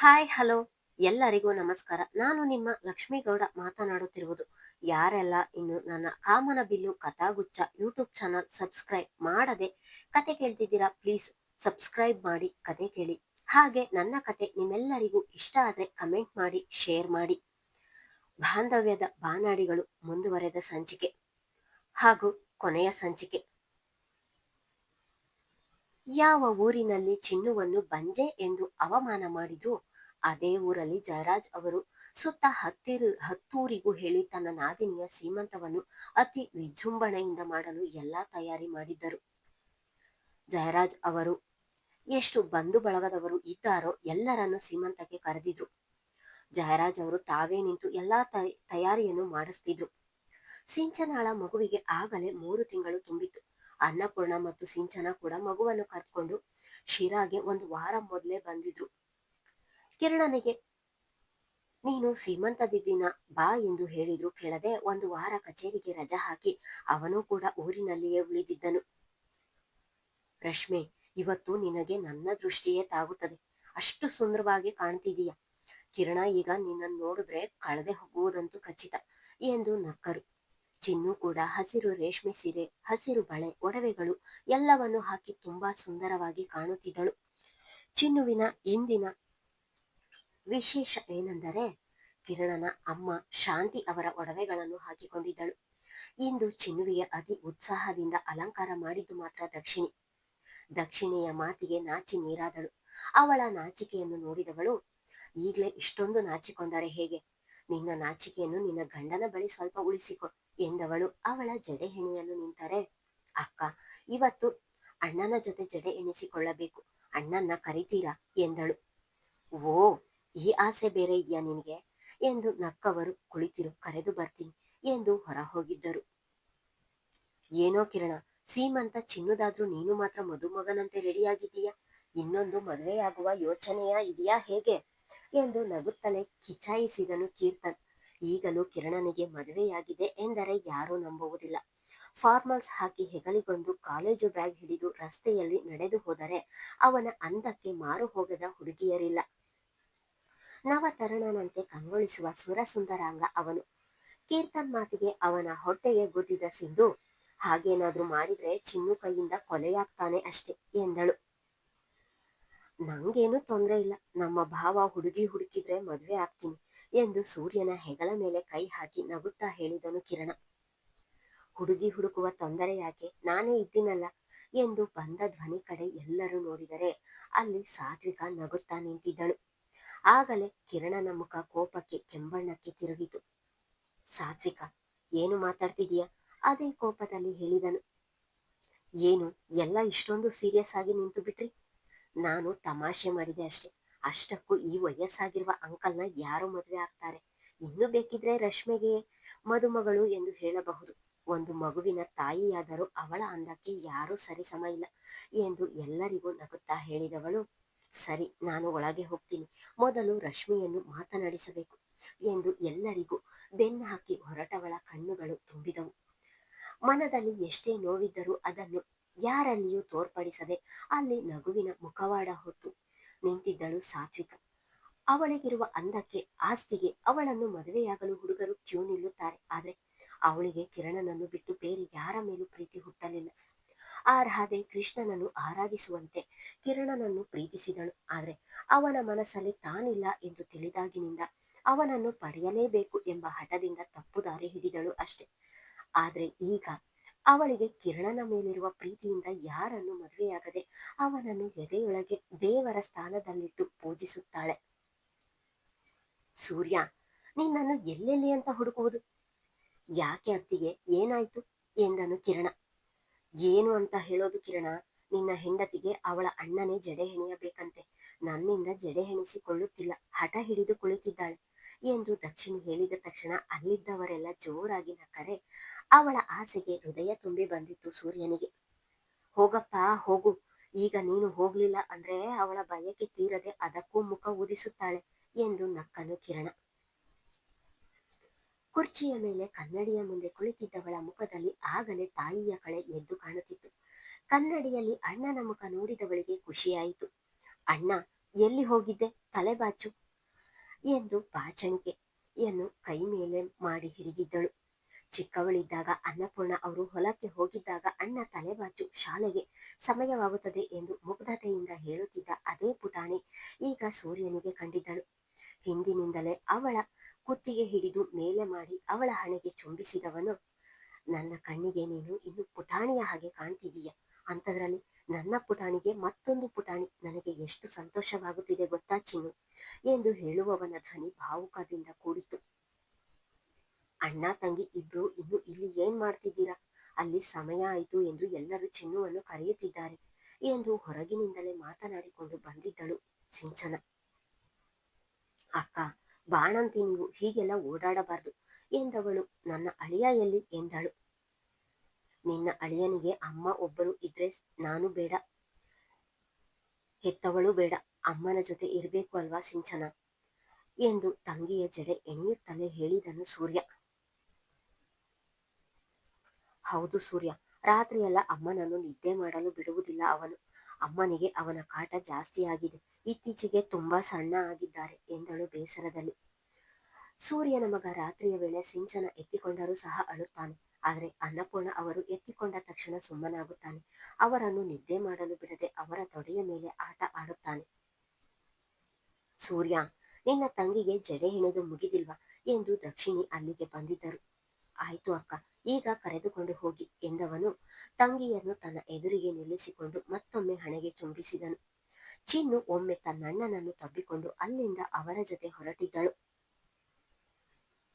Hi, hello. ಎಲ್ಲರಿಗೂ ನಮಸ್ಕಾರ. ನಾನು ನಿಮ್ಮ ಲಕ್ಷ್ಮೀಗೌಡ ಮಾತನಾಡುತ್ತಿರುವುದು. ಯಾರೆಲ್ಲ ಇನ್ನು ನನ್ನ ಕಾಮನ ಬಿಲ್ಲು, ಕಥಾಗುಚ್ಛ ಯೂಟ್ಯೂಬ್ ಚಾನಲ್ ಸಬ್ಸ್ಕ್ರೈಬ್ ಮಾಡದೆ ಕತೆ ಕೇಳ್ತಿದ್ದೀರಾ, ಪ್ಲೀಸ್ ಸಬ್ಸ್ಕ್ರೈಬ್ ಮಾಡಿ ಕತೆ ಕೇಳಿ. ಹಾಗೆ ನನ್ನ ಕತೆ ನಿಮ್ಮೆಲ್ಲರಿಗೂ ಇಷ್ಟ ಆದರೆ ಕಮೆಂಟ್ ಮಾಡಿ, ಶೇರ್ ಮಾಡಿ. ಬಾಂಧವ್ಯದ ಬಾನಾಡಿಗಳು ಮುಂದುವರೆದ ಸಂಚಿಕೆ ಹಾಗೂ ಕೊನೆಯ ಸಂಚಿಕೆ. ಯಾವ ಊರಿನಲ್ಲಿ ಚಿನ್ನುವನ್ನು ಬಂಜೆ ಎಂದು ಅವಮಾನ ಮಾಡಿದ್ರು ಅದೇ ಊರಲ್ಲಿ ಜಯರಾಜ್ ಅವರು ಸುತ್ತ ಹತ್ತಿರು, ಹತ್ತೂರಿಗೂ ಹೇಳಿ ತನ್ನ ನಾದಿನಿಯ ಸೀಮಂತವನ್ನು ಅತಿ ವಿಜೃಂಭಣೆಯಿಂದ ಮಾಡಲು ಎಲ್ಲಾ ತಯಾರಿ ಮಾಡಿದ್ದರು. ಜಯರಾಜ್ ಅವರು ಎಷ್ಟು ಬಂಧು ಬಳಗದವರು ಇದ್ದಾರೋ ಎಲ್ಲರನ್ನು ಸೀಮಂತಕ್ಕೆ ಕರೆದಿದ್ರು. ಜಯರಾಜ್ ಅವರು ತಾವೇ ನಿಂತು ಎಲ್ಲಾ ತಯಾರಿಯನ್ನು ಮಾಡಿಸ್ತಿದ್ರು. ಸಿಂಚನಾಳ ಮಗುವಿಗೆ ಆಗಲೇ ಮೂರು ತಿಂಗಳು ತುಂಬಿತ್ತು. ಅನ್ನಪೂರ್ಣ ಮತ್ತು ಸಿಂಚನ ಕೂಡ ಮಗುವನ್ನು ಕರೆದುಕೊಂಡು ಶಿರಾಗೆ ಒಂದು ವಾರ ಮೊದಲೇ ಬಂದಿದ್ರು. ಕಿರಣನಿಗೆ, ನೀನು ಸೀಮಂತದ ದಿನ ಬಾ ಎಂದು ಹೇಳಿದ್ರು. ಕೇಳದೆ ಒಂದು ವಾರ ಕಚೇರಿಗೆ ರಜಾ ಹಾಕಿ ಅವನು ಕೂಡ ಊರಿನಲ್ಲಿಯೇ ಉಳಿದಿದ್ದನು. ರಶ್ಮಿ, ಇವತ್ತು ನಿನಗೆ ನನ್ನ ದೃಷ್ಟಿಯೇ ತಾಗುತ್ತದೆ. ಅಷ್ಟು ಸುಂದರವಾಗಿ ಕಾಣ್ತಿದೀಯ ಕಿರಣ ಈಗ ನಿನ್ನನ್ನು ನೋಡಿದ್ರೆ ಕಳೆದೆ ಹೋಗುವುದಂತೂ ಖಚಿತ ಎಂದು ನಕ್ಕರು. ಚಿನ್ನು ಕೂಡ, ಹಸಿರು ರೇಷ್ಮೆ ಸೀರೆ, ಹಸಿರು ಬಳೆ, ಒಡವೆಗಳು ಎಲ್ಲವನ್ನು ಹಾಕಿ ತುಂಬಾ ಸುಂದರವಾಗಿ ಕಾಣುತ್ತಿದ್ದಳು. ಚಿನ್ನುವಿನ ಇಂದಿನ ವಿಶೇಷ ಏನೆಂದರೆ ಕಿರಣನ ಅಮ್ಮ ಶಾಂತಿ ಅವರ ಒಡವೆಗಳನ್ನು ಹಾಕಿಕೊಂಡಿದ್ದಳು. ಇಂದು ಚಿನ್ನುವಿಗೆ ಅತಿ ಉತ್ಸಾಹದಿಂದ ಅಲಂಕಾರ ಮಾಡಿದ್ದು ಮಾತ್ರ ದಕ್ಷಿಣಿ. ದಕ್ಷಿಣೆಯ ಮಾತಿಗೆ ನಾಚಿ ನೀರಾದಳು. ಅವಳ ನಾಚಿಕೆಯನ್ನು ನೋಡಿದವಳು, ಈಗಲೇ ಇಷ್ಟೊಂದು ನಾಚಿಕೊಂಡರೆ ಹೇಗೆ? ನಿನ್ನ ನಾಚಿಕೆಯನ್ನು ನಿನ್ನ ಗಂಡನ ಬಳಿ ಸ್ವಲ್ಪ ಉಳಿಸಿಕೊ ಎಂದವಳು. ಅವಳ ಜಡೆ ಹೆಣೆಯಲು ನಿಂತರೆ, ಅಕ್ಕ, ಇವತ್ತು ಅಣ್ಣನ ಜೊತೆ ಜಡೆ ಎಣಿಸಿಕೊಳ್ಳಬೇಕು. ಅಣ್ಣನ್ನ ಕರಿತೀರಾ? ಎಂದಳು. ಓ, ಈ ಆಸೆ ಬೇರೆ ಇದೆಯಾ ನಿನಗೆ? ಎಂದು ನಕ್ಕವರು, ಕುಳಿತಿರು, ಕರೆದು ಬರ್ತೀನಿ ಎಂದು ಹೊರ ಹೋಗಿದ್ದರು ಏನೋ ಕಿರಣ, ಸೀಮಂತ ಚಿನ್ನದಾದ್ರೂ ನೀನು ಮಾತ್ರ ಮದುಮಗನಂತೆ ರೆಡಿಯಾಗಿದೀಯಾ ಇನ್ನೊಂದು ಮದುವೆಯಾಗುವ ಯೋಚನೆಯ ಇದೆಯಾ ಹೇಗೆ? ಎಂದು ನಗುತ್ತಲೇ ಕಿಚಾಯಿಸಿದನು ಕೀರ್ತನ್. ಈಗಲೂ ಕಿರಣನಿಗೆ ಮದುವೆಯಾಗಿದೆ ಎಂದರೆ ಯಾರೂ ನಂಬುವುದಿಲ್ಲ. ಫಾರ್ಮಲ್ಸ್ ಹಾಕಿ ಹೆಗಲಿಗೊಂದು ಕಾಲೇಜು ಬ್ಯಾಗ್ ಹಿಡಿದು ರಸ್ತೆಯಲ್ಲಿ ನಡೆದು ಹೋದರೆ ಅವನ ಅಂದಕ್ಕೆ ಮಾರು ಹೋಗದ ಹುಡುಗಿಯರಿಲ್ಲ. ನವತರುಣನಂತೆ ಕಂಗೊಳಿಸುವ ಸುರಸುಂದರಾಂಗ ಅವನು. ಕೀರ್ತನ್ ಮಾತಿಗೆ ಅವನ ಹೊಟ್ಟೆಗೆ ಗುದ್ದಿದ ಸಿಂಧು, ಹಾಗೇನಾದ್ರೂ ಮಾಡಿದ್ರೆ ಚಿನ್ನು ಕೈಯಿಂದ ಕೊಲೆಯಾಗ್ತಾನೆ ಅಷ್ಟೆ, ಎಂದಳು. ನಂಗೇನು ತೊಂದರೆ ಇಲ್ಲ. ನಮ್ಮ ಭಾವ ಹುಡುಗಿ ಹುಡುಕಿದ್ರೆ ಮದುವೆ ಆಗ್ತೀನಿ ಎಂದು ಸೂರ್ಯನ ಹೆಗಲ ಮೇಲೆ ಕೈ ಹಾಕಿ ನಗುತ್ತಾ ಹೇಳಿದನು ಕಿರಣ. ಹುಡುಗಿ ಹುಡುಕುವ ತೊಂದರೆ ಯಾಕೆ? ನಾನೇ ಇದ್ದೀನಲ್ಲ ಎಂದು ಬಂದ ಧ್ವನಿ ಕಡೆ ಎಲ್ಲರೂ ನೋಡಿದರೆ ಅಲ್ಲಿ ಸಾತ್ವಿಕ ನಗುತ್ತಾ ನಿಂತಿದ್ದಳು. ಆಗಲೇ ಕಿರಣನ ಮುಖ ಕೋಪಕ್ಕೆ, ಕೆಂಬಣ್ಣಕ್ಕೆ ತಿರುಗಿತು. ಸಾತ್ವಿಕ, ಏನು ಮಾತಾಡ್ತಿದೀಯ ಅದೇ ಕೋಪದಲ್ಲಿ ಹೇಳಿದನು. ಏನು, ಎಲ್ಲ ಇಷ್ಟೊಂದು ಸೀರಿಯಸ್ ಆಗಿ ನಿಂತು ಬಿಟ್ರಿ ನಾನು ತಮಾಷೆ ಮಾಡಿದೆ ಅಷ್ಟೇ. ಅಷ್ಟಕ್ಕೂ ಈ ವಯಸ್ಸಾಗಿರುವ ಅಂಕಲ್ನ ಯಾರು ಮದುವೆ ಆಗ್ತಾರೆ. ಇನ್ನು ಬೇಕಿದ್ರೆ ರಶ್ಮಿಗೆ ಮದುಮಗಳು ಎಂದು ಹೇಳಬಹುದು. ಒಂದು ಮಗುವಿನ ತಾಯಿಯಾದರೂ ಅವಳ ಅಂದಕ್ಕೆ ಯಾರು ಸರಿ ಸಮ ಇಲ್ಲ ಎಂದು ಎಲ್ಲರಿಗೂ ನಗುತ್ತಾ ಹೇಳಿದವಳು, ಸರಿ, ನಾನು ಒಳಗೆ ಹೋಗ್ತೀನಿ. ಮೊದಲು ರಶ್ಮಿಯನ್ನು ಮಾತನಾಡಿಸಬೇಕು ಎಂದು ಎಲ್ಲರಿಗೂ ಬೆನ್ನು ಹಾಕಿ ಹೊರಟವಳ ಕಣ್ಣುಗಳು ತುಂಬಿದವು. ಮನದಲ್ಲಿ ಎಷ್ಟೇ ನೋವಿದ್ದರೂ ಅದನ್ನು ಯಾರಲ್ಲಿಯೂ ತೋರ್ಪಡಿಸದೆ ಅಲ್ಲಿ ನಗುವಿನ ಮುಖವಾಡ ಹೊತ್ತು ನಿಂತಿದ್ದಳು ಸಾತ್ವಿಕ. ಅವಳಿಗಿರುವ ಅಂದಕ್ಕೆ ಆಸ್ತಿಗೆ ಅವಳನ್ನು ಮದುವೆಯಾಗಲು ಹುಡುಗರು ಕ್ಯೂ ನಿಲ್ಲುತ್ತಾರೆ. ಆದ್ರೆ ಅವಳಿಗೆ ಕಿರಣನನ್ನು ಬಿಟ್ಟು ಬೇರೆ ಯಾರ ಮೇಲೂ ಪ್ರೀತಿ ಹುಟ್ಟಲಿಲ್ಲ. ಆ ರಾಧೆ ಕೃಷ್ಣನನ್ನು ಆರಾಧಿಸುವಂತೆ ಕಿರಣನನ್ನು ಪ್ರೀತಿಸಿದಳು. ಆದ್ರೆ ಅವನ ಮನಸ್ಸಲ್ಲಿ ತಾನಿಲ್ಲ ಎಂದು ತಿಳಿದಾಗಿನಿಂದ ಅವನನ್ನು ಪಡೆಯಲೇಬೇಕು ಎಂಬ ಹಠದಿಂದ ತಪ್ಪು ದಾರಿ ಹಿಡಿದಳು ಅಷ್ಟೆ. ಆದರೆ ಈಗ ಅವಳಿಗೆ ಕಿರಣನ ಮೇಲಿರುವ ಪ್ರೀತಿಯಿಂದ ಯಾರನ್ನು ಮದುವೆಯಾಗದೆ ಅವನನ್ನು ಎದೆಯೊಳಗೆ ದೇವರ ಸ್ಥಾನದಲ್ಲಿಟ್ಟು ಪೂಜಿಸುತ್ತಾಳೆ. ಸೂರ್ಯ, ನಿನ್ನನ್ನು ಎಲ್ಲೆಲ್ಲಿ ಅಂತ ಹುಡುಕುವುದು? ಯಾಕೆ ಅತ್ತಿಗೆ ಏನಾಯ್ತು? ಎಂದನು ಕಿರಣ. ಏನು ಅಂತ ಹೇಳೋದು ಕಿರಣ, ನಿನ್ನ ಹೆಂಡತಿಗೆ ಅವಳ ಅಣ್ಣನೇ ಜಡೆ ಹೆಣೆಯಬೇಕಂತೆ. ನನ್ನಿಂದ ಜಡೆ ಹೆಣಿಸಿಕೊಳ್ಳುತ್ತಿಲ್ಲ. ಹಠ ಹಿಡಿದು ಕುಳಿತಿದ್ದಾಳೆ. ಎಂದು ದಕ್ಷಿಣ್ ಹೇಳಿದ ತಕ್ಷಣ ಅಲ್ಲಿದ್ದವರೆಲ್ಲ ಜೋರಾಗಿ ನಕ್ಕರೆ. ಅವಳ ಆಸೆಗೆ ಹೃದಯ ತುಂಬಿ ಬಂದಿತ್ತು ಸೂರ್ಯನಿಗೆ. ಹೋಗಪ್ಪ, ಹೋಗು. ಈಗ ನೀನು ಹೋಗ್ಲಿಲ್ಲ ಅಂದ್ರೆ ಅವಳ ಬಯಕೆ ತೀರದೆ ಅದಕ್ಕೂ ಮುಖ ಊದಿಸುತ್ತಾಳೆ ಎಂದು ನಕ್ಕನು ಕಿರಣ. ಕುರ್ಚಿಯ ಮೇಲೆ ಕನ್ನಡಿಯ ಮುಂದೆ ಕುಳಿತಿದ್ದವಳ ಮುಖದಲ್ಲಿ ಆಗಲೇ ತಾಯಿಯ ಕಳೆ ಎದ್ದು ಕಾಣುತ್ತಿತ್ತು. ಕನ್ನಡಿಯಲ್ಲಿ ಅಣ್ಣನ ಮುಖ ನೋಡಿದವಳಿಗೆ ಖುಷಿಯಾಯಿತು. ಅಣ್ಣ, ಎಲ್ಲಿ ಹೋಗಿದ್ದೆ? ತಲೆಬಾಚು ಎಂದು ಬಾಚಣಿಕೆಯನ್ನು ಕೈ ಮೇಲೆ ಮಾಡಿ ಹಿಡಿದಿದ್ದಳು. ಚಿಕ್ಕವಳಿದ್ದಾಗ ಅನ್ನಪೂರ್ಣ ಅವರು ಹೊಲಕ್ಕೆ ಹೋಗಿದ್ದಾಗ ಅಣ್ಣ ತಲೆಬಾಚು ಶಾಲೆಗೆ ಸಮಯವಾಗುತ್ತದೆ ಎಂದು ಮುಗ್ಧತೆಯಿಂದ ಹೇಳುತ್ತಿದ್ದ ಅದೇ ಪುಟಾಣಿ ಈಗ ಸೂರ್ಯನಿಗೆ ಕಂಡಿದ್ದಳು. ಹಿಂದಿನಿಂದಲೇ ಅವಳ ಕುತ್ತಿಗೆ ಹಿಡಿದು ಮೇಲೆ ಮಾಡಿ ಅವಳ ಹಣೆಗೆ ಚುಂಬಿಸಿದವನು, ನನ್ನ ಕಣ್ಣಿಗೆ ನೀನು ಇನ್ನು ಪುಟಾಣಿಯ ಹಾಗೆ ಕಾಣ್ತಿದೀಯ ಅಂಥದ್ರಲ್ಲಿ ನನ್ನ ಪುಟಾಣಿಗೆ ಮತ್ತೊಂದು ಪುಟಾಣಿ. ನನಗೆ ಎಷ್ಟು ಸಂತೋಷವಾಗುತ್ತಿದೆ ಗೊತ್ತಾ ಚಿನ್ನು? ಎಂದು ಹೇಳುವವನ ಧ್ವನಿ ಭಾವುಕದಿಂದ ಕೂಡಿತು. ಅಣ್ಣ, ತಂಗಿ ಇಬ್ರು, ಇನ್ನು ಇಲ್ಲಿ ಏನ್ ಮಾಡ್ತಿದ್ದೀರಾ? ಅಲ್ಲಿ ಸಮಯ ಆಯಿತು ಎಂದು ಎಲ್ಲರೂ ಚಿನ್ನುವನ್ನು ಕರೆಯುತ್ತಿದ್ದಾರೆ ಎಂದು ಹೊರಗಿನಿಂದಲೇ ಮಾತನಾಡಿಕೊಂಡು ಬಂದಿದ್ದಳು ಸಿಂಚನ. ಅಕ್ಕ, ಬಾಣಂತಿ, ನೀವು ಹೀಗೆಲ್ಲ ಓಡಾಡಬಾರದು ಎಂದವಳು. ನನ್ನ ಅಳಿಯ ಎಲ್ಲಿ? ಎಂದಳು. ನಿನ್ನ ಅಳಿಯನಿಗೆ ಅಮ್ಮ ಒಬ್ಬರು ಇದ್ರೆ ನಾನು ಬೇಡ. ಹೆತ್ತವಳು ಬೇಡ. ಅಮ್ಮನ ಜೊತೆ ಇರಬೇಕು ಅಲ್ವಾ ಸಿಂಚನ? ಎಂದು ತಂಗಿಯ ಜಡೆ ಎಣೆಯುತ್ತಲೇ ಹೇಳಿದನು ಸೂರ್ಯ. ಹೌದು ಸೂರ್ಯ. ರಾತ್ರಿಯೆಲ್ಲ ಅಮ್ಮನನ್ನು ನಿದ್ದೆ ಮಾಡಲು ಬಿಡುವುದಿಲ್ಲ ಅವನು. ಅಮ್ಮನಿಗೆ ಅವನ ಕಾಟ ಜಾಸ್ತಿ ಆಗಿದೆ. ಇತ್ತೀಚೆಗೆ ತುಂಬಾ ಸಣ್ಣ ಆಗಿದ್ದಾರೆ ಎಂದಳು ಬೇಸರದಲ್ಲಿ. ಸೂರ್ಯನ ಮಗ ರಾತ್ರಿಯ ವೇಳೆ ಸಿಂಚನ ಎತ್ತಿಕೊಂಡರೂ ಸಹ ಅಳುತ್ತಾನೆ. ಆದರೆ ಅನ್ನಪೂರ್ಣ ಅವರು ಎತ್ತಿಕೊಂಡ ತಕ್ಷಣ ಸುಮ್ಮನಾಗುತ್ತಾನೆ. ಅವರನ್ನು ನಿದ್ದೆ ಮಾಡಲು ಬಿಡದೆ ಅವರ ತೊಡೆಯ ಮೇಲೆ ಆಟ ಆಡುತ್ತಾನೆ. ಸೂರ್ಯ, ನಿನ್ನ ತಂಗಿಗೆ ಜಡೆ ಹೆಣೆದು ಮುಗಿದಿಲ್ವಾ ಎಂದು ದಕ್ಷಿಣಿ ಅಲ್ಲಿಗೆ ಬಂದಿದ್ದರು. ಆಯ್ತು ಅಕ್ಕ, ಈಗ ಕರೆದುಕೊಂಡು ಹೋಗಿ ಎಂದವನು ತಂಗಿಯನ್ನು ತನ್ನ ಎದುರಿಗೆ ನಿಲ್ಲಿಸಿಕೊಂಡು ಮತ್ತೊಮ್ಮೆ ಹಣೆಗೆ ಚುಂಬಿಸಿದನು. ಚಿನ್ನು ಒಮ್ಮೆ ತನ್ನಣ್ಣನನ್ನು ತಬ್ಬಿಕೊಂಡು ಅಲ್ಲಿಂದ ಅವರ ಜೊತೆ ಹೊರಟಿದ್ದಳು.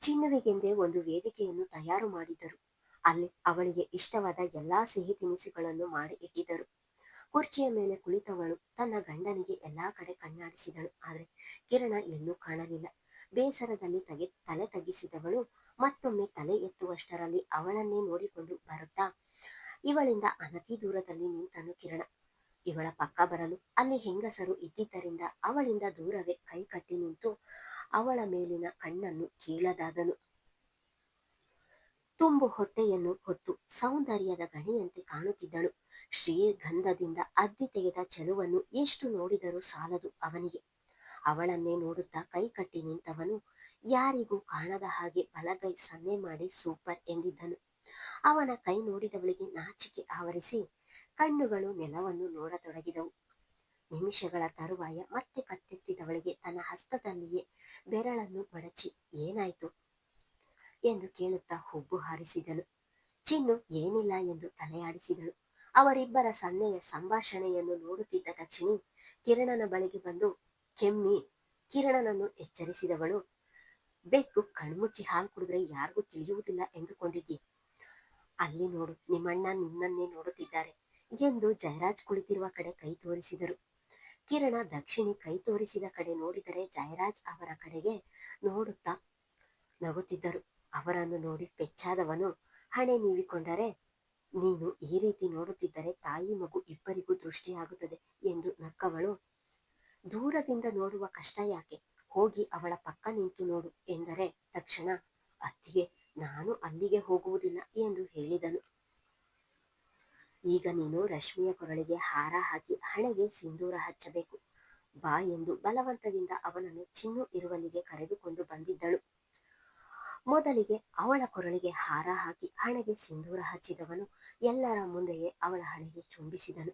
ಚಿನ್ನುವಿಗೆಂದೇ ಒಂದು ವೇದಿಕೆಯನ್ನು ತಯಾರು ಮಾಡಿದ್ದರು ಅಲ್ಲಿ ಅವಳಿಗೆ ಇಷ್ಟವಾದ ಎಲ್ಲಾ ಸಿಹಿ ತಿನಿಸುಗಳನ್ನು ಮಾಡಿ ಇಟ್ಟಿದ್ದರು. ಕುರ್ಚಿಯ ಮೇಲೆ ಕುಳಿತವಳು ತನ್ನ ಗಂಡನಿಗೆ ಎಲ್ಲಾ ಕಡೆ ಕಣ್ಣಾಡಿಸಿದಳು. ಆದರೆ ಕಿರಣ ಎಲ್ಲೂ ಕಾಣಲಿಲ್ಲ. ಬೇಸರದಲ್ಲಿ ತಗೆ ತಲೆ ತಗ್ಗಿಸಿದವಳು ಮತ್ತೊಮ್ಮೆ ತಲೆ ಎತ್ತುವಷ್ಟರಲ್ಲಿ ಅವಳನ್ನೇ ನೋಡಿಕೊಂಡು ಬರುತ್ತಾ, ಇವಳಿಂದ ಅನತಿ ದೂರದಲ್ಲಿ ನಿಂತನು ಕಿರಣ. ಇವಳ ಪಕ್ಕ ಬರಲು ಅಲ್ಲಿ ಹೆಂಗಸರು ಇದ್ದಿದ್ದರಿಂದ ಅವಳಿಂದ ದೂರವೇ ಕೈ ಕಟ್ಟಿ ನಿಂತು ಅವಳ ಮೇಲಿನ ಕಣ್ಣನ್ನು ಕೀಳದಾದನು. ತುಂಬು ಹೊಟ್ಟೆಯನ್ನು ಹೊತ್ತು ಸೌಂದರ್ಯದ ಗಣಿಯಂತೆ ಕಾಣುತ್ತಿದ್ದಳು. ಶ್ರೀಗಂಧದಿಂದ ಅದ್ದಿ ತೆಗೆದ ಚೆಲುವನ್ನು ಎಷ್ಟು ನೋಡಿದರೂ ಸಾಲದು ಅವನಿಗೆ. ಅವಳನ್ನೇ ನೋಡುತ್ತಾ ಕೈ ಕಟ್ಟಿ ನಿಂತವನು ಯಾರಿಗೂ ಕಾಣದ ಹಾಗೆ ಬಲಗೈ ಸನ್ನೆ ಮಾಡಿ ಸೂಪರ್ ಎಂದಿದ್ದನು. ಅವನ ಕೈ ನೋಡಿದವಳಿಗೆ ನಾಚಿಕೆ ಆವರಿಸಿ ಕಣ್ಣುಗಳು ನೆಲವನ್ನು ನೋಡತೊಡಗಿದವು. ನಿಮಿಷಗಳ ತರುವಾಯ ಮತ್ತೆ ಕತ್ತೆತ್ತಿದವಳಿಗೆ ತನ್ನ ಹಸ್ತದಲ್ಲಿಯೇ ಬೆರಳನ್ನು ಮಡಚಿ ಏನಾಯ್ತು? ಎಂದು ಕೇಳುತ್ತಾ ಹುಬ್ಬು ಹಾರಿಸಿದನು ಚಿನ್ನು, ಏನಿಲ್ಲ ಎಂದು ತಲೆಯಾಡಿಸಿದಳು. ಅವರಿಬ್ಬರ ಸನ್ನೆಯ ಸಂಭಾಷಣೆಯನ್ನು ನೋಡುತ್ತಿದ್ದ ದಕ್ಷಿಣಿ ಕಿರಣನ ಬಳಿಗೆ ಬಂದು, ಕೆಮ್ಮಿ, ಕಿರಣನನ್ನು ಎಚ್ಚರಿಸಿದವಳು, ಬೆಕ್ಕು ಕಣ್ಮುಚ್ಚಿ ಹಾಲು ಕುಡಿದ್ರೆ ಯಾರಿಗೂ ತಿಳಿಯುವುದಿಲ್ಲ ಎಂದುಕೊಂಡಿದ್ದಿ. ಅಲ್ಲಿ ನೋಡು, ನಿಮ್ಮಣ್ಣ ನಿನ್ನನ್ನೇ ನೋಡುತ್ತಿದ್ದಾರೆ ಎಂದು ಜಯರಾಜ್ ಕುಳಿತಿರುವ ಕಡೆ ಕೈ ತೋರಿಸಿದರು. ಕಿರಣ ದಕ್ಷಿಣಿ ಕೈ ತೋರಿಸಿದ ಕಡೆ ನೋಡಿದರೆ ಜಯರಾಜ್ ಅವರ ಕಡೆಗೆ ನೋಡುತ್ತಾ ನಗುತ್ತಿದ್ದರು. ಅವರನ್ನು ನೋಡಿ ಪೆಚ್ಚಾದವನು. ಹಣೆ ನೀವಿಕೊಂಡರೆ ನೀನು ಈ ರೀತಿ ನೋಡುತ್ತಿದ್ದರೆ ತಾಯಿ ಮಗು ಇಬ್ಬರಿಗೂ ದೃಷ್ಟಿಯಾಗುತ್ತದೆ ಎಂದು ನಕ್ಕವಳು. ದೂರದಿಂದ ನೋಡುವ ಕಷ್ಟ ಯಾಕೆ? ಹೋಗಿ ಅವಳ ಪಕ್ಕ ನಿಂತು ನೋಡು ಎಂದರೆ ತಕ್ಷಣ ಅತ್ತಿಗೆ ನಾನು ಅಲ್ಲಿಗೆ ಹೋಗುವುದಿಲ್ಲ ಎಂದು ಹೇಳಿದನು. ಈಗ ನೀನು ರಶ್ಮಿಯ ಕೊರಳಿಗೆ ಹಾರ ಹಾಕಿ ಹಣೆಗೆ ಸಿಂಧೂರ ಹಚ್ಚಬೇಕು. ಬಾ ಎಂದು ಬಲವಂತದಿಂದ ಅವನನ್ನು ಚಿನ್ನು ಇರುವಲ್ಲಿಗೆ ಕರೆದುಕೊಂಡು ಬಂದಿದ್ದಳು. ಮೊದಲಿಗೆ ಅವಳ ಕೊರಳಿಗೆ ಹಾರ ಹಾಕಿ ಹಣೆಗೆ ಸಿಂಧೂರ ಹಚ್ಚಿದವನು ಎಲ್ಲರ ಮುಂದೆಯೇ ಅವಳ ಹಣೆಗೆ ಚುಂಬಿಸಿದನು.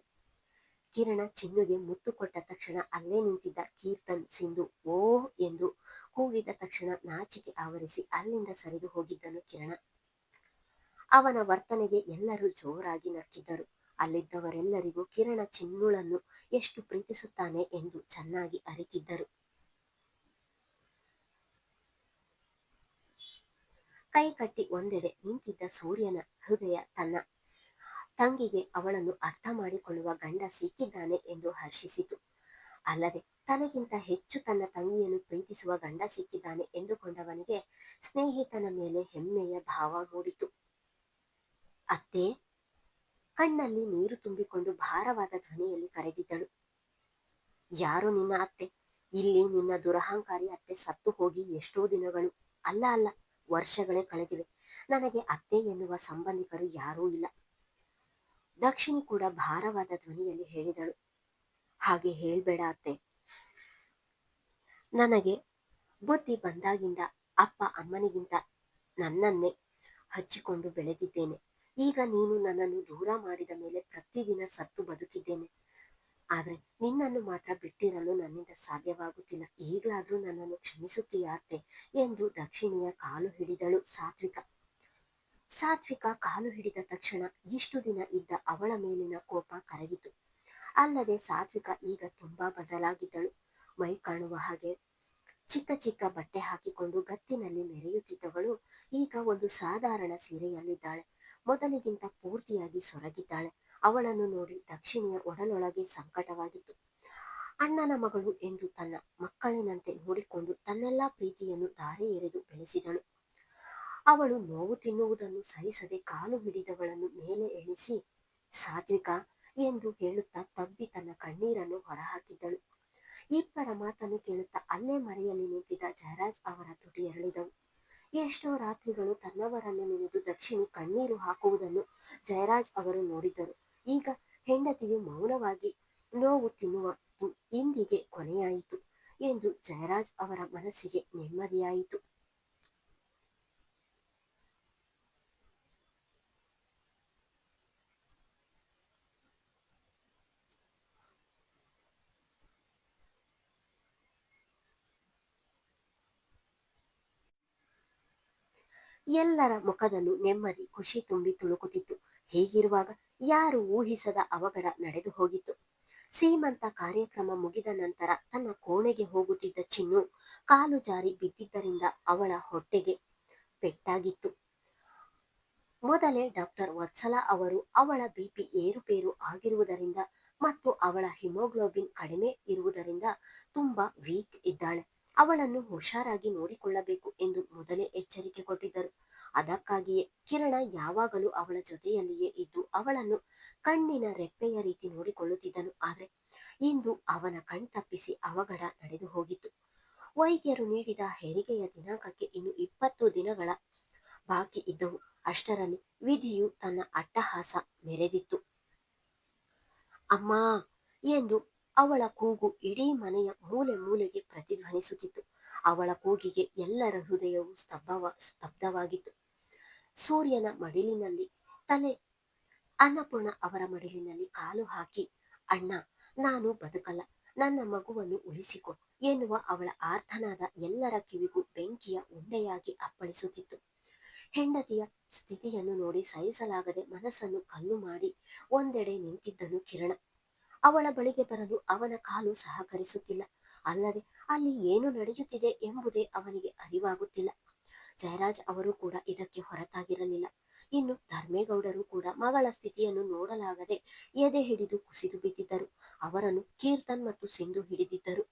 ಕಿರಣ ಚಿನ್ನುಗೆ ಮುತ್ತು ಕೊಟ್ಟ ತಕ್ಷಣ ಅಲ್ಲೇ ನಿಂತಿದ್ದ ಕೀರ್ತನ್ ಸಿಂಧು, ಓ ಎಂದು ಕೂಗಿದ ತಕ್ಷಣ ನಾಚಿಕೆ ಆವರಿಸಿ ಅಲ್ಲಿಂದ ಸರಿದು ಹೋಗಿದ್ದನು ಕಿರಣ. ಅವನ ವರ್ತನೆಗೆ ಎಲ್ಲರೂ ಜೋರಾಗಿ ನಕ್ಕಿದ್ದರು. ಅಲ್ಲಿದ್ದವರೆಲ್ಲರಿಗೂ ಕಿರಣ ಚಿನ್ನುಳನ್ನು ಎಷ್ಟು ಪ್ರೀತಿಸುತ್ತಾನೆ ಎಂದು ಚೆನ್ನಾಗಿ ಅರಿತಿದ್ದರು. ಕೈ ಕಟ್ಟಿ ಒಂದೆಡೆ ನಿಂತಿದ್ದ ಸೂರ್ಯನ ಹೃದಯ ತನ್ನ ತಂಗಿಗೆ ಅವಳನ್ನು ಅರ್ಥ ಮಾಡಿಕೊಳ್ಳುವ ಗಂಡ ಸಿಕ್ಕಿದ್ದಾನೆ ಎಂದು ಹರ್ಷಿಸಿತು. ಅಲ್ಲದೆ ತನಗಿಂತ ಹೆಚ್ಚು ತನ್ನ ತಂಗಿಯನ್ನು ಪ್ರೀತಿಸುವ ಗಂಡ ಸಿಕ್ಕಿದ್ದಾನೆ ಎಂದುಕೊಂಡವನಿಗೆ ಸ್ನೇಹಿತನ ಮೇಲೆ ಹೆಮ್ಮೆಯ ಭಾವ ಮೂಡಿತು. ಅತ್ತೆ, ಕಣ್ಣಲ್ಲಿ ನೀರು ತುಂಬಿಕೊಂಡು ಭಾರವಾದ ಧ್ವನಿಯಲ್ಲಿ ಕರೆದಿದ್ದಳು. ಯಾರು ನಿನ್ನ ಅತ್ತೆ? ಇಲ್ಲಿ ನಿನ್ನ ದುರಹಂಕಾರಿ ಅತ್ತೆ ಸತ್ತು ಹೋಗಿ ಎಷ್ಟೋ ದಿನಗಳು. ಅಲ್ಲ ಅಲ್ಲ. ವರ್ಷಗಳೇ ಕಳೆದಿವೆ. ನನಗೆ ಅತ್ತೆ ಎನ್ನುವ ಸಂಬಂಧಿಕರು ಯಾರೂ ಇಲ್ಲ. ದಕ್ಷಿಣಿ ಕೂಡ ಭಾರವಾದ ಧ್ವನಿಯಲ್ಲಿ ಹೇಳಿದಳು. ಹಾಗೆ ಹೇಳ್ಬೇಡ ಅತ್ತೆ. ನನಗೆ ಬುದ್ಧಿ ಬಂದಾಗಿಂದ ಅಪ್ಪ ಅಮ್ಮನಿಗಿಂತ ನನ್ನನ್ನೇ ಹಚ್ಚಿಕೊಂಡು ಬೆಳೆದಿದ್ದೇನೆ. ಈಗ ನೀನು ನನ್ನನ್ನು ದೂರ ಮಾಡಿದ ಮೇಲೆ ಪ್ರತಿದಿನ ಸತ್ತು ಬದುಕಿದ್ದೇನೆ. ಆದ್ರೆ ನಿನ್ನನ್ನು ಮಾತ್ರ ಬಿಟ್ಟಿರಲು ನನ್ನಿಂದ ಸಾಧ್ಯವಾಗುತ್ತಿಲ್ಲ. ಈಗಲಾದ್ರೂ ನನ್ನನ್ನು ಕ್ಷಮಿಸುತ್ತೀಯ ಅತ್ತೆ ಎಂದು ದಕ್ಷಿಣಿಯ ಕಾಲು ಹಿಡಿದಳು ಸಾತ್ವಿಕ. ಸಾತ್ವಿಕ ಕಾಲು ಹಿಡಿದ ತಕ್ಷಣ ಇಷ್ಟು ದಿನ ಇದ್ದ ಅವಳ ಮೇಲಿನ ಕೋಪ ಕರಗಿತು. ಅಲ್ಲದೆ ಸಾತ್ವಿಕ ಈಗ ತುಂಬಾ ಬದಲಾಗಿದ್ದಳು. ಮೈ ಕಾಣುವ ಹಾಗೆ ಚಿಕ್ಕ ಚಿಕ್ಕ ಬಟ್ಟೆ ಹಾಕಿಕೊಂಡು ಗತ್ತಿನಲ್ಲಿ ಮೆರೆಯುತ್ತಿದ್ದವಳು ಈಗ ಒಂದು ಸಾಧಾರಣ ಸೀರೆಯಲ್ಲಿದ್ದಾಳೆ. ಮೊದಲಿಗಿಂತ ಪೂರ್ತಿಯಾಗಿ ಸೊರಗಿದ್ದಾಳೆ. ಅವಳನ್ನು ನೋಡಿ ದಕ್ಷಿಣೆಯ ಒಡಲೊಳಗೆ ಸಂಕಟವಾಗಿತ್ತು. ಅಣ್ಣನ ಮಗಳು ಎಂದು ತನ್ನ ಮಕ್ಕಳಿನಂತೆ ನೋಡಿಕೊಂಡು ತನ್ನೆಲ್ಲಾ ಪ್ರೀತಿಯನ್ನು ದಾರಿ ಎರೆದು ಬೆಳೆಸಿದಳು. ಅವಳು ನೋವು ತಿನ್ನುವುದನ್ನು ಸಹಿಸದೆ ಕಾಲು ಹಿಡಿದವಳನ್ನು ಮೇಲೆ ಎಣಿಸಿ, ಸಾತ್ವಿಕ ಎಂದು ಹೇಳುತ್ತಾ ತಬ್ಬಿ ತನ್ನ ಕಣ್ಣೀರನ್ನು ಹೊರಹಾಕಿದ್ದಳು. ಇಬ್ಬರ ಮಾತನ್ನು ಕೇಳುತ್ತಾ ಅಲ್ಲೇ ಮರೆಯಲ್ಲಿ ನಿಂತಿದ್ದ ಜಯರಾಜ್ ಅವರ ತುಟಿ ಎರಳಿದವು ಎಷ್ಟೋ ರಾತ್ರಿಗಳು ತನ್ನವರನ್ನು ನೆನೆದು ದಕ್ಷಿಣಿ ಕಣ್ಣೀರು ಹಾಕುವುದನ್ನು ಜಯರಾಜ್ ಅವರು ನೋಡಿದ್ದರು. ಈಗ ಹೆಂಡತಿಯು ಮೌನವಾಗಿ ನೋವು ತಿನ್ನುವ ಇಂದಿಗೆ ಕೊನೆಯಾಯಿತು ಎಂದು ಜಯರಾಜ್ ಅವರ ಮನಸ್ಸಿಗೆ ನೆಮ್ಮದಿಯಾಯಿತು. ಎಲ್ಲರ ಮುಖದಲ್ಲೂ ನೆಮ್ಮದಿ, ಖುಷಿ ತುಂಬಿ ತುಳುಕುತ್ತಿತ್ತು. ಹೀಗಿರುವಾಗ ಯಾರು ಊಹಿಸದ ಅವಘಡ ನಡೆದು ಹೋಗಿತ್ತು. ಸೀಮಂತ ಕಾರ್ಯಕ್ರಮ ಮುಗಿದ ನಂತರ ತನ್ನ ಕೋಣೆಗೆ ಹೋಗುತ್ತಿದ್ದ ಚಿನ್ನು ಕಾಲು ಜಾರಿ ಬಿದ್ದಿದ್ದರಿಂದ ಅವಳ ಹೊಟ್ಟೆಗೆ ಪೆಟ್ಟಾಗಿತ್ತು. ಮೊದಲೇ ಡಾಕ್ಟರ್ ವತ್ಸಲ ಅವರು ಅವಳ ಬಿಪಿ ಏರುಪೇರು ಆಗಿರುವುದರಿಂದ ಮತ್ತು ಅವಳ ಹಿಮೋಗ್ಲೋಬಿನ್ ಕಡಿಮೆ ಇರುವುದರಿಂದ ತುಂಬಾ ವೀಕ್ ಇದ್ದಾಳೆ. ಅವಳನ್ನು ಹುಷಾರಾಗಿ ನೋಡಿಕೊಳ್ಳಬೇಕು ಎಂದು ಮೊದಲೇ ಎಚ್ಚರಿಕೆ ಕೊಟ್ಟಿದ್ದರು. ಅದಕ್ಕಾಗಿಯೇ ಕಿರಣ ಯಾವಾಗಲೂ ಅವಳ ಜೊತೆಯಲ್ಲಿಯೇ ಇದ್ದು ಅವಳನ್ನು ಕಣ್ಣಿನ ರೆಪ್ಪೆಯ ರೀತಿ ನೋಡಿಕೊಳ್ಳುತ್ತಿದ್ದನು. ಆದರೆ ಇಂದು ಅವನ ಕಣ್ತಪ್ಪಿಸಿ ಅವಘಡ ನಡೆದು ಹೋಗಿತ್ತು. ವೈದ್ಯರು ನೀಡಿದ ಹೆರಿಗೆಯ ದಿನಾಂಕಕ್ಕೆ ಇನ್ನು ಇಪ್ಪತ್ತು ದಿನಗಳ ಬಾಕಿ ಇದ್ದವು. ಅಷ್ಟರಲ್ಲಿ ವಿಧಿಯು ತನ್ನ ಅಟ್ಟಹಾಸ ಮೆರೆದಿತ್ತು. ಅಮ್ಮ ಎಂದು ಅವಳ ಕೂಗು ಇಡೀ ಮನೆಯ ಮೂಲೆ ಮೂಲೆಗೆ ಪ್ರತಿಧ್ವನಿಸುತ್ತಿತ್ತು. ಅವಳ ಕೂಗಿಗೆ ಎಲ್ಲರ ಹೃದಯವು ಸ್ತಬ್ಧವ ಸ್ತಬ್ಧವಾಗಿತ್ತು. ಸೂರ್ಯನ ಮಡಿಲಿನಲ್ಲಿ ತಲೆ, ಅನ್ನಪೂರ್ಣ ಅವರ ಮಡಿಲಿನಲ್ಲಿ ಕಾಲು ಹಾಕಿ, ಅಣ್ಣ, ನಾನು ಬದುಕಲ್ಲ. ನನ್ನ ಮಗುವನ್ನು ಉಳಿಸಿಕೊ ಎನ್ನುವ ಅವಳ ಆರ್ತನಾದ ಎಲ್ಲರ ಕಿವಿಗೂ ಬೆಂಕಿಯ ಉಂಡೆಯಾಗಿ ಅಪ್ಪಳಿಸುತ್ತಿತ್ತು. ಹೆಂಡತಿಯ ಸ್ಥಿತಿಯನ್ನು ನೋಡಿ ಸಹಿಸಲಾಗದೆ ಮನಸ್ಸನ್ನು ಕಲ್ಲು ಮಾಡಿ ಒಂದೆಡೆ ನಿಂತಿದ್ದನು ಕಿರಣ. ಅವಳ ಬಳಿಗೆ ಬರಲು ಅವನ ಕಾಲು ಸಹಕರಿಸುತ್ತಿಲ್ಲ. ಅಲ್ಲದೆ ಅಲ್ಲಿ ಏನು ನಡೆಯುತ್ತಿದೆ ಎಂಬುದೇ ಅವನಿಗೆ ಅರಿವಾಗುತ್ತಿಲ್ಲ. ಜಯರಾಜ್ ಅವರು ಕೂಡ ಇದಕ್ಕೆ ಹೊರತಾಗಿರಲಿಲ್ಲ. ಇನ್ನು ಧರ್ಮೇಗೌಡರು ಕೂಡ ಮಗಳ ಸ್ಥಿತಿಯನ್ನು ನೋಡಲಾಗದೆ ಎದೆ ಹಿಡಿದು ಕುಸಿದು ಬಿದ್ದಿದ್ದರು. ಅವರನ್ನು ಕೀರ್ತನ್ ಮತ್ತು ಸಿಂಧು ಹಿಡಿದಿದ್ದರು.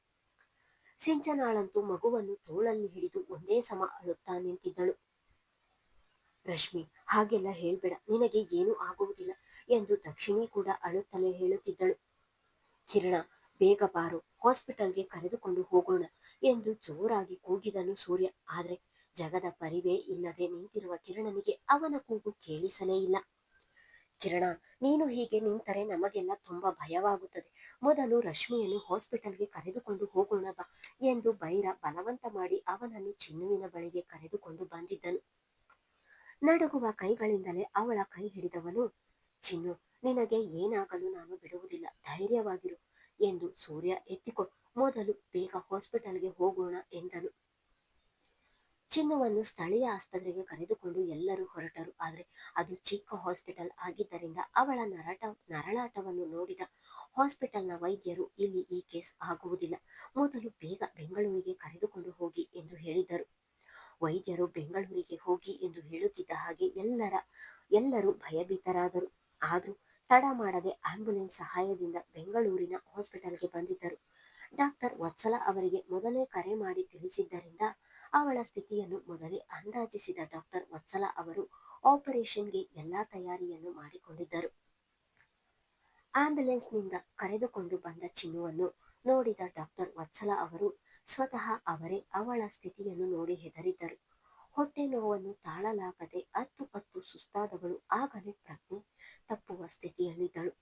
ಸಿಂಚನಾಳಂತೂ ಮಗುವನ್ನು ತೋಳಲ್ಲಿ ಹಿಡಿದು ಒಂದೇ ಸಮ ಅಳುತ್ತಾ ನಿಂತಿದ್ದಳು. ರಶ್ಮಿ, ಹಾಗೆಲ್ಲ ಹೇಳ್ಬೇಡ, ನಿನಗೆ ಏನೂ ಆಗುವುದಿಲ್ಲ ಎಂದು ದಕ್ಷಿಣಿ ಕೂಡ ಅಳುತ್ತಲೇ ಹೇಳುತ್ತಿದ್ದಳು. ಕಿರಣ, ಬೇಗ ಬಾರು, ಹಾಸ್ಪಿಟಲ್ಗೆ ಕರೆದುಕೊಂಡು ಹೋಗೋಣ ಎಂದು ಜೋರಾಗಿ ಕೂಗಿದನು ಸೂರ್ಯ. ಆದ್ರೆ ಜಗದ ಪರಿವೇ ಇಲ್ಲದೆ ನಿಂತಿರುವ ಕಿರಣನಿಗೆ ಅವನ ಕೂಗು ಕೇಳಿಸಲೇ ಇಲ್ಲ. ಕಿರಣ, ನೀನು ಹೀಗೆ ನಿಂತರೆ ನಮಗೆಲ್ಲ ತುಂಬಾ ಭಯವಾಗುತ್ತದೆ. ಮೊದಲು ರಶ್ಮಿಯನ್ನು ಹಾಸ್ಪಿಟಲ್ಗೆ ಕರೆದುಕೊಂಡು ಹೋಗೋಣ ಬಾ ಎಂದು ಬೈರ ಬಲವಂತ ಮಾಡಿ ಅವನನ್ನು ಚಿನ್ನುವಿನ ಬಳಿಗೆ ಕರೆದುಕೊಂಡು ಬಂದಿದ್ದನು. ನಡುಗುವ ಕೈಗಳಿಂದಲೇ ಅವಳ ಕೈ ಹಿಡಿದವನು, ಚಿನ್ನು ನಿನಗೆ ಏನಾಗಲು ನಾನು ಬಿಡುವುದಿಲ್ಲ. ಧೈರ್ಯವಾಗಿರು ಎಂದು ಸೂರ್ಯ ಎತ್ತಿಕೊ ಮೊದಲು ಬೇಗ ಹಾಸ್ಪಿಟಲ್ಗೆ ಹೋಗೋಣ ಎಂದನು. ಚಿನ್ನುವನ್ನು ಸ್ಥಳೀಯ ಆಸ್ಪತ್ರೆಗೆ ಕರೆದುಕೊಂಡು ಎಲ್ಲರೂ ಹೊರಟರು. ಆದರೆ ಅದು ಚಿಕ್ಕ ಹಾಸ್ಪಿಟಲ್ ಆಗಿದ್ದರಿಂದ ಅವಳ ನರಟ, ನರಳಾಟವನ್ನು ನೋಡಿದ ಹಾಸ್ಪಿಟಲ್ನ ವೈದ್ಯರು ಇಲ್ಲಿ ಈ ಕೇಸ್ ಆಗುವುದಿಲ್ಲ. ಮೊದಲು ಬೇಗ ಬೆಂಗಳೂರಿಗೆ ಕರೆದುಕೊಂಡು ಹೋಗಿ ಎಂದು ಹೇಳಿದರು. ವೈದ್ಯರು ಬೆಂಗಳೂರಿಗೆ ಹೋಗಿ ಎಂದು ಹೇಳುತ್ತಿದ್ದ ಹಾಗೆ ಎಲ್ಲರ, ಎಲ್ಲರೂ ಭಯಭೀತರಾದರು. ಆದರೂ ತಡ ಮಾಡದೆ ಆಂಬ್ಯುಲೆನ್ಸ್ ಸಹಾಯದಿಂದ ಬೆಂಗಳೂರಿನ ಹಾಸ್ಪಿಟಲ್ಗೆ ಬಂದಿದ್ದರು. ಡಾಕ್ಟರ್ ವತ್ಸಲ ಅವರಿಗೆ ಮೊದಲೇ ಕರೆ ಮಾಡಿ ತಿಳಿಸಿದ್ದರಿಂದ ಅವಳ ಸ್ಥಿತಿಯನ್ನು ಮೊದಲೇ ಅಂದಾಜಿಸಿದ ಡಾಕ್ಟರ್ ವತ್ಸಲ ಅವರು ಆಪರೇಷನ್ಗೆ ಎಲ್ಲಾ ತಯಾರಿಯನ್ನು ಮಾಡಿಕೊಂಡಿದ್ದರು. ಆಂಬ್ಯುಲೆನ್ಸ್ನಿಂದ ಕರೆದುಕೊಂಡು ಬಂದ ಚಿನ್ನುವನ್ನು ನೋಡಿದ ಡಾಕ್ಟರ್ ವತ್ಸಲ ಅವರು ಸ್ವತಃ ಅವರೇ ಅವಳ ಸ್ಥಿತಿಯನ್ನು ನೋಡಿ ಹೆದರಿದ್ದರು. ಹೊಟ್ಟೆ ನೋವನ್ನು ತಾಳಲಾಗದೆ ಅತ್ತು ಅತ್ತು ಸುಸ್ತಾದವಳು ಆಗಲೇ ಪ್ರಜ್ಞೆ ತಪ್ಪುವ ಸ್ಥಿತಿಯಲ್ಲಿದ್ದಳು.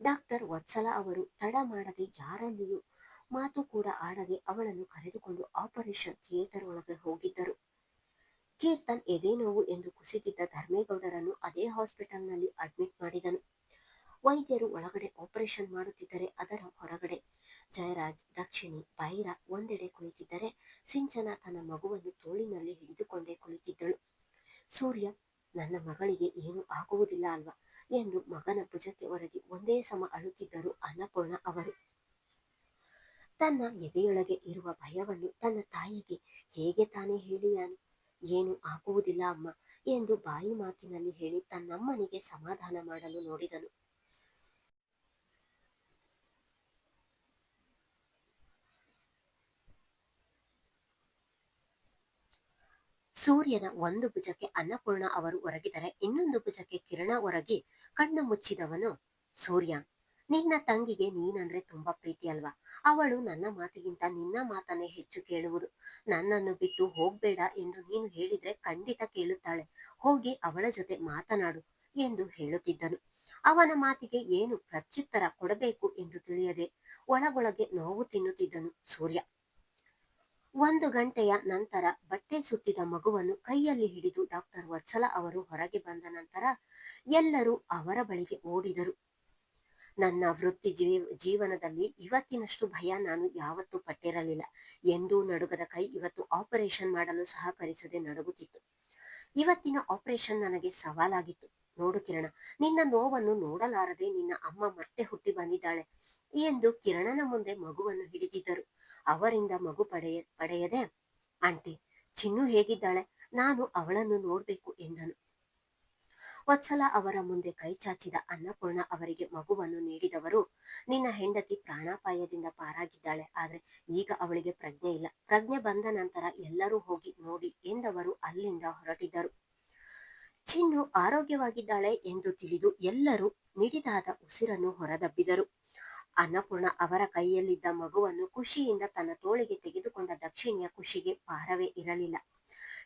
ಡಾಕ್ಟರ್ ವತ್ಸಲ ಅವರು ತಡ ಮಾಡದೆ ಯಾರಲ್ಲಿಯೂ ಮಾತು ಕೂಡ ಆಡದೆ ಅವಳನ್ನು ಕರೆದುಕೊಂಡು ಆಪರೇಷನ್ ಥಿಯೇಟರ್ ಒಳಗೆ ಹೋಗಿದ್ದರು. ಕೀರ್ತನ್ ಎದೆ ನೋವು ಎಂದು ಕುಸಿದಿದ್ದ ಧರ್ಮೇಗೌಡರನ್ನು ಅದೇ ಹಾಸ್ಪಿಟಲ್ನಲ್ಲಿ ಅಡ್ಮಿಟ್ ಮಾಡಿದನು. ವೈದ್ಯರು ಒಳಗಡೆ ಆಪರೇಷನ್ ಮಾಡುತ್ತಿದ್ದರೆ ಅದರ ಹೊರಗಡೆ. ಜಯರಾಜ್, ದಕ್ಷಿಣಿ, ಬೈರ ಒಂದೆಡೆ ಕುಳಿತಿದ್ದರೆ ಸಿಂಚನ ತನ್ನ ಮಗುವನ್ನು ತೋಳಿನಲ್ಲಿ ಹಿಡಿದುಕೊಂಡೇ ಕುಳಿತಿದ್ದಳು. ಸೂರ್ಯ, ನನ್ನ ಮಗಳಿಗೆ ಏನು ಆಗುವುದಿಲ್ಲ ಅಲ್ವಾ ಎಂದು ಮಗನ ಭುಜಕ್ಕೆ ಒರಗಿ ಒಂದೇ ಸಮ ಅಳುತ್ತಿದ್ದರು ಅನ್ನಪೂರ್ಣ ಅವರು. ತನ್ನ ಎದೆಯೊಳಗೆ ಇರುವ ಭಯವನ್ನು ತನ್ನ ತಾಯಿಗೆ ಹೇಗೆ ತಾನೇ ಹೇಳಿಯಾನು? ಏನು ಆಗುವುದಿಲ್ಲ ಅಮ್ಮ ಎಂದು ಬಾಯಿ ಮಾತಿನಲ್ಲಿ ಹೇಳಿ ತನ್ನಮ್ಮನಿಗೆ ಸಮಾಧಾನ ಮಾಡಲು ನೋಡಿದನು. ಸೂರ್ಯನ ಒಂದು ಭುಜಕ್ಕೆ ಅನ್ನಪೂರ್ಣ ಅವರು ಒರಗಿದರೆ ಇನ್ನೊಂದು ಭುಜಕ್ಕೆ ಕಿರಣ ಒರಗಿ ಕಣ್ಣು ಮುಚ್ಚಿದವನು ಸೂರ್ಯ. ನಿನ್ನ ತಂಗಿಗೆ ನೀನಂದ್ರೆ ತುಂಬಾ ಪ್ರೀತಿ ಅಲ್ವಾ? ಅವಳು ನನ್ನ ಮಾತಿಗಿಂತ ನಿನ್ನ ಮಾತನ್ನೇ ಹೆಚ್ಚು ಕೇಳುವುದು. ನನ್ನನ್ನು ಬಿಟ್ಟು ಹೋಗ್ಬೇಡ ಎಂದು ನೀನು ಹೇಳಿದ್ರೆ ಖಂಡಿತ ಕೇಳುತ್ತಾಳೆ. ಹೋಗಿ ಅವಳ ಜೊತೆ ಮಾತನಾಡು ಎಂದು ಹೇಳುತ್ತಿದ್ದನು. ಅವನ ಮಾತಿಗೆ ಏನು ಪ್ರತ್ಯುತ್ತರ ಕೊಡಬೇಕು ಎಂದು ತಿಳಿಯದೆ ಒಳಗೊಳಗೆ ನೋವು ತಿನ್ನುತ್ತಿದ್ದನು ಸೂರ್ಯ. ಒಂದು ಗಂಟೆಯ ನಂತರ ಬಟ್ಟೆ ಸುತ್ತಿದ ಮಗುವನ್ನು ಕೈಯಲ್ಲಿ ಹಿಡಿದು ಡಾಕ್ಟರ್ ವತ್ಸಲ ಅವರು ಹೊರಗೆ ಬಂದ ನಂತರ ಎಲ್ಲರೂ ಅವರ ಬಳಿಗೆ ಓಡಿದರು. ನನ್ನ ವೃತ್ತಿ ಜೀವ, ಜೀವನದಲ್ಲಿ ಇವತ್ತಿನಷ್ಟು ಭಯ ನಾನು ಯಾವತ್ತೂ ಪಟ್ಟಿರಲಿಲ್ಲ. ಎಂದೂ ನಡುಗದ ಕೈ ಇವತ್ತು ಆಪರೇಷನ್ ಮಾಡಲು ಸಹಕರಿಸದೆ ನಡುಗುತ್ತಿತ್ತು. ಇವತ್ತಿನ ಆಪರೇಷನ್ ನನಗೆ ಸವಾಲಾಗಿತ್ತು. ನೋಡು ಕಿರಣ, ನಿನ್ನ ನೋವನ್ನು ನೋಡಲಾರದೆ ನಿನ್ನ ಅಮ್ಮ ಮತ್ತೆ ಹುಟ್ಟಿ ಬಂದಿದ್ದಾಳೆ ಎಂದು ಕಿರಣನ ಮುಂದೆ ಮಗುವನ್ನು ಹಿಡಿದಿದ್ದರು. ಅವರಿಂದ ಮಗು ಪಡೆಯ, ಪಡೆಯದೆ, ಆಂಟಿ, ಚಿನ್ನು ಹೇಗಿದ್ದಾಳೆ? ನಾನು ಅವಳನ್ನು ನೋಡ್ಬೇಕು ಎಂದನು. ವತ್ಸಲ ಅವರ ಮುಂದೆ ಕೈ ಚಾಚಿದ ಅನ್ನಪೂರ್ಣ ಅವರಿಗೆ ಮಗುವನ್ನು ನೀಡಿದವರು, ನಿನ್ನ ಹೆಂಡತಿ ಪ್ರಾಣಾಪಾಯದಿಂದ ಪಾರಾಗಿದ್ದಾಳೆ, ಆದ್ರೆ ಈಗ ಅವಳಿಗೆ ಪ್ರಜ್ಞೆ ಇಲ್ಲ. ಪ್ರಜ್ಞೆ ಬಂದ ನಂತರ ಎಲ್ಲರೂ ಹೋಗಿ ನೋಡಿ ಎಂದವರು ಅಲ್ಲಿಂದ ಹೊರಟಿದ್ದರು. ಚಿನ್ನು ಆರೋಗ್ಯವಾಗಿದ್ದಾಳೆ ಎಂದು ತಿಳಿದು ಎಲ್ಲರೂ ನಿಡಿದಾದ ಉಸಿರನ್ನು ಹೊರದಬ್ಬಿದರು. ಅನ್ನಪೂರ್ಣ ಅವರ ಕೈಯಲ್ಲಿದ್ದ ಮಗುವನ್ನು ಖುಷಿಯಿಂದ ತನ್ನ ತೋಳಿಗೆ ತೆಗೆದುಕೊಂಡ ದಕ್ಷಿಣಿಯ ಖುಷಿಗೆ ಪಾರವೇ ಇರಲಿಲ್ಲ.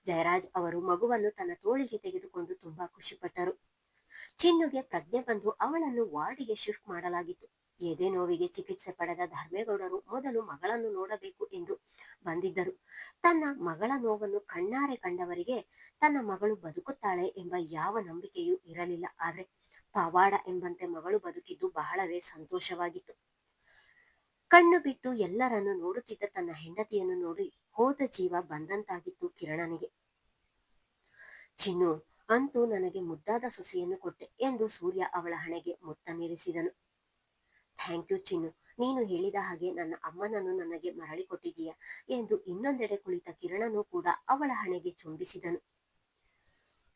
ಜಯರಾಜ್ ಅವರು ಮಗುವನ್ನು ತನ್ನ ತೋಳಿಗೆ ತೆಗೆದುಕೊಂಡು ತುಂಬಾ ಖುಷಿಪಟ್ಟರು. ಚಿನ್ನುಗೆ ಪ್ರಜ್ಞೆ ಬಂದು ಅವಳನ್ನು ವಾರ್ಡಿಗೆ ಶಿಫ್ಟ್ ಮಾಡಲಾಗಿತ್ತು. ಎದೆ ನೋವಿಗೆ ಚಿಕಿತ್ಸೆ ಪಡೆದ ಧರ್ಮೇಗೌಡರು ಮೊದಲು ಮಗಳನ್ನು ನೋಡಬೇಕು ಎಂದು ಬಂದಿದ್ದರು. ತನ್ನ ಮಗಳ ನೋವನ್ನು ಕಣ್ಣಾರೆ ಕಂಡವರಿಗೆ ತನ್ನ ಮಗಳು ಬದುಕುತ್ತಾಳೆ ಎಂಬ ಯಾವ ನಂಬಿಕೆಯೂ ಇರಲಿಲ್ಲ. ಆದರೆ ಪವಾಡ ಎಂಬಂತೆ ಮಗಳು ಬದುಕಿದ್ದು ಬಹಳವೇ ಸಂತೋಷವಾಗಿತ್ತು. ಕಣ್ಣು ಬಿಟ್ಟು ಎಲ್ಲರನ್ನು ನೋಡುತ್ತಿದ್ದ ತನ್ನ ಹೆಂಡತಿಯನ್ನು ನೋಡಿ ಹೋದ ಜೀವ ಬಂದಂತಾಗಿತ್ತು ಕಿರಣನಿಗೆ. ಚಿನ್ನು, ಅಂತೂ ನನಗೆ ಮುದ್ದಾದ ಸೊಸೆಯನ್ನು ಕೊಟ್ಟೆ ಎಂದು ಸೂರ್ಯ ಅವಳ ಹಣೆಗೆ ಮುತ್ತನ್ನಿರಿಸಿದನು. ಥ್ಯಾಂಕ್ ಯು ಚಿನ್ನು. ನೀನು ಹೇಳಿದ ಹಾಗೆ ನನ್ನ ಅಮ್ಮನನ್ನು ನನಗೆ ಮರಳಿ ಕೊಟ್ಟಿದೀಯ ಎಂದು ಇನ್ನೊಂದೆಡೆ ಕುಳಿತ ಕಿರಣನು ಕೂಡ ಅವಳ ಹಣೆಗೆ ಚುಂಬಿಸಿದನು.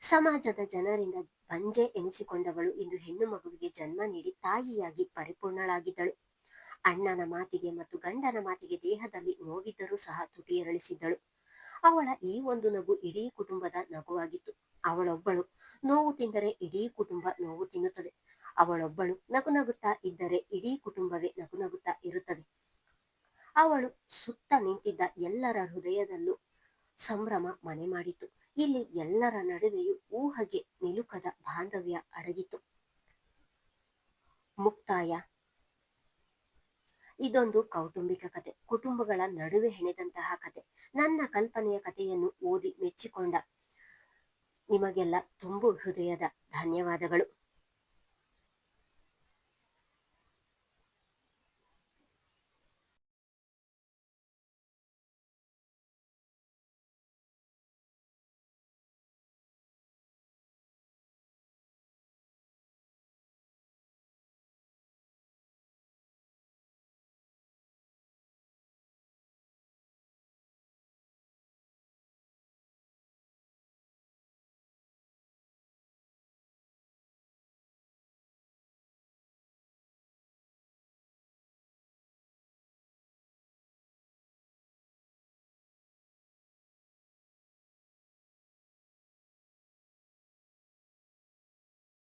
ಸಮಾಜದ ಜನರಿಂದ ಬಂಜೆ ಎನಿಸಿಕೊಂಡವಳು ಇಂದು ಹೆಣ್ಣು ಮಗುವಿಗೆ ಜನ್ಮ ನೀಡಿ ತಾಯಿಯಾಗಿ ಪರಿಪೂರ್ಣಳಾಗಿದ್ದಳು. ಅಣ್ಣನ ಮಾತಿಗೆ ಮತ್ತು ಗಂಡನ ಮಾತಿಗೆ ದೇಹದಲ್ಲಿ ನೋವಿದ್ದರೂ ಸಹ ತುಟಿಯರಳಿಸಿದ್ದಳು. ಅವಳ ಈ ಒಂದು ನಗು ಇಡೀ ಕುಟುಂಬದ ನಗುವಾಗಿತ್ತು. ಅವಳೊಬ್ಬಳು ನೋವು ತಿಂದರೆ ಇಡೀ ಕುಟುಂಬ ನೋವು ತಿನ್ನುತ್ತದೆ. ಅವಳೊಬ್ಬಳು ನಗು ನಗುತ್ತಾ ಇದ್ದರೆ ಇಡೀ ಕುಟುಂಬವೇ ನಗು ನಗುತ್ತಾ ಇರುತ್ತದೆ. ಅವಳು ಸುತ್ತ ನಿಂತಿದ್ದ ಎಲ್ಲರ ಹೃದಯದಲ್ಲೂ ಸಂಭ್ರಮ ಮನೆ ಮಾಡಿತು ಇಲ್ಲಿ ಎಲ್ಲರ ನಡುವೆಯೂ ಊಹಗೆ ನಿಲುಕದ ಬಾಂಧವ್ಯ ಅಡಗಿತು ಮುಕ್ತಾಯ. ಇದೊಂದು ಕೌಟುಂಬಿಕ ಕತೆ. ಕುಟುಂಬಗಳ ನಡುವೆ ಹೆಣೆದಂತಹ ಕತೆ. ನನ್ನ ಕಲ್ಪನೆಯ ಕಥೆಯನ್ನು ಓದಿ ಮೆಚ್ಚಿಕೊಂಡ ನಿಮಗೆಲ್ಲ ತುಂಬು ಹೃದಯದ ಧನ್ಯವಾದಗಳು.